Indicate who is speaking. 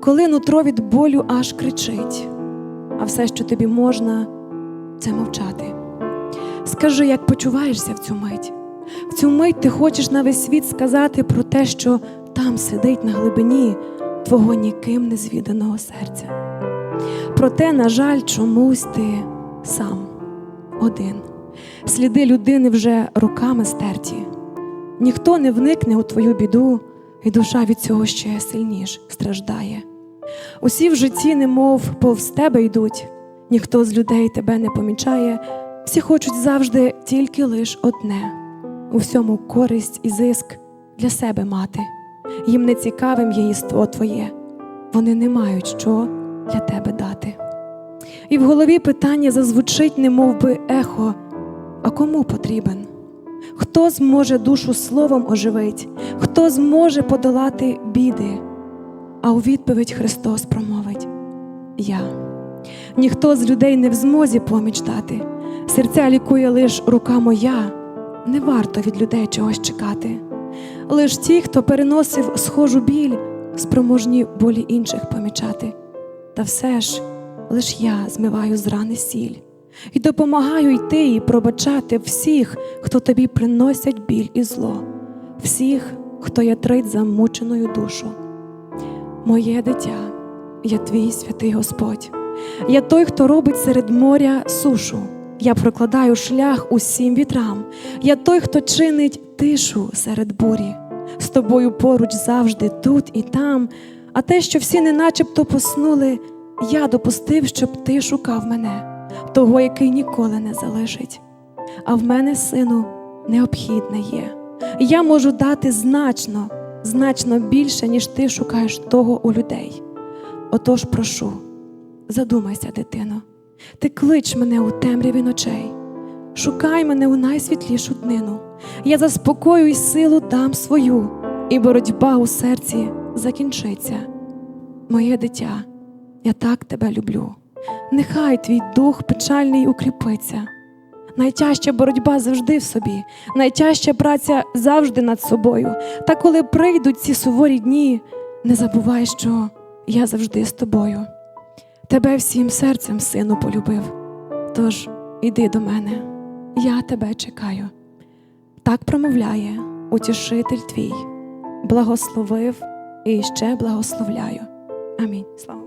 Speaker 1: Коли нутро від болю аж кричить, а все, що тобі можна, це мовчати. Скажи, як почуваєшся в цю мить. В цю мить ти хочеш на весь світ сказати про те, що там сидить на глибині твого ніким не звіданого серця. Проте, на жаль, чомусь ти сам один. Сліди людини вже руками стерті. Ніхто не вникне у твою біду, і душа від цього ще сильніш страждає. Усі в житті, немов повз тебе йдуть, ніхто з людей тебе не помічає, всі хочуть завжди тільки лиш одне у всьому користь і зиск для себе мати. Їм не цікавим є єство твоє, вони не мають що для тебе дати. І в голові питання зазвучить, немов би ехо, а кому потрібен? Хто зможе душу словом оживить, хто зможе подолати біди? А у відповідь Христос промовить Я. Ніхто з людей не в змозі поміч дати. Серця лікує лиш рука моя, не варто від людей чогось чекати. Лиш ті, хто переносив схожу біль, спроможні болі інших помічати. Та все ж лиш я змиваю з рани сіль і допомагаю йти і пробачати всіх, хто тобі приносять біль і зло, всіх, хто ятрить замученою душу. Моє дитя, я твій святий Господь, я той, хто робить серед моря сушу. Я прокладаю шлях усім вітрам, я той, хто чинить тишу серед бурі, з тобою поруч завжди тут і там, а те, що всі не начебто поснули, я допустив, щоб ти шукав мене, того, який ніколи не залишить. А в мене, сину, необхідне є. Я можу дати значно, значно більше, ніж ти шукаєш того у людей. Отож прошу, задумайся, дитино, ти клич мене у темряві ночей, шукай мене у найсвітлішу днину. Я заспокою й силу дам свою, і боротьба у серці закінчиться. Моє дитя, я так тебе люблю. Нехай твій дух печальний укріпиться. Найтяжча боротьба завжди в собі, найтяжча праця завжди над собою. Та коли прийдуть ці суворі дні, не забувай, що я завжди з тобою. Тебе всім серцем, сину, полюбив. Тож іди до мене, я тебе чекаю. Так промовляє утішитель твій, благословив і ще благословляю. Амінь. Слава.